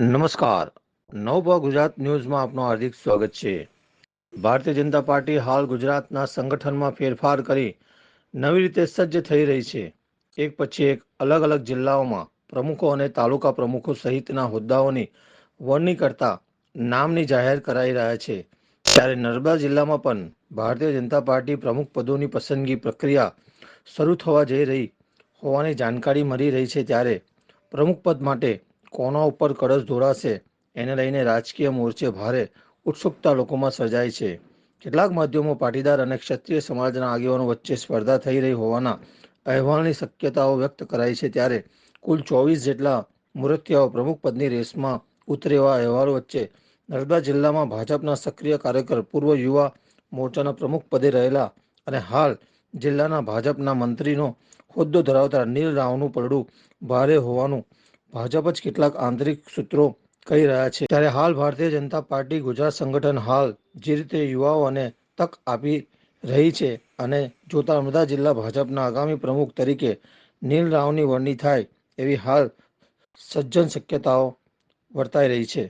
નમસ્કાર. નવભા ગુજરાત ન્યૂઝમાં આપનું હાર્દિક સ્વાગત છે. ભારતીય જનતા પાર્ટી હાલ ગુજરાતના સંગઠનમાં ફેરફાર કરી નવી રીતે સજ્જ થઈ રહી છે. એક પછી એક અલગ અલગ જિલ્લાઓમાં પ્રમુખો અને તાલુકા પ્રમુખો સહિતના હોદ્દાઓની વરણી કરતા નામની જાહેર કરાઈ રહ્યા છે. ત્યારે નર્મદા જિલ્લામાં પણ ભારતીય જનતા પાર્ટી પ્રમુખ પદોની પસંદગી પ્રક્રિયા શરૂ થવા જઈ રહી હોવાની જાણકારી મળી રહી છે. ત્યારે પ્રમુખ પદ માટે કોના ઉપર કળશ ધોરાશે એને લઈને રાજકીય મોરચે ભારે ઉત્સુકતા લોકોમાં સર્જાય છે. કેટલાક માધ્યમો પાટીદાર અને ક્ષત્રિય સમાજના આગેવાનો વચ્ચે સ્પર્ધા થઈ રહી હોવાના અહેવાલની શક્યતાઓ વ્યક્ત કરાઈ છે ત્યારે કુલ ચોવીસ જેટલા મૂર્તિયાઓ પ્રમુખ પદની રેસમાં ઉતરે એવા અહેવાલો વચ્ચે નર્મદા જિલ્લામાં ભાજપના સક્રિય કાર્યકર, પૂર્વ યુવા મોરચાના પ્રમુખ પદે રહેલા અને હાલ જિલ્લાના ભાજપના મંત્રીનો હોદ્દો ધરાવતા નીલ રાવનું પરડું ભારે હોવાનું ભાજપ જ કેટલાક આંતરિક સૂત્રો કહી રહ્યા છે. ત્યારે હાલ ભારતીય જનતા પાર્ટી ગુજરાત સંગઠન હાલ જે રીતે યુવાઓને તક આપી રહી છે અને જોતા નર્મદા જિલ્લા ભાજપના આગામી પ્રમુખ તરીકે નીલ રાવની વરણી થાય એવી હાલ સજ્જન શક્યતાઓ વર્તાઈ રહી છે.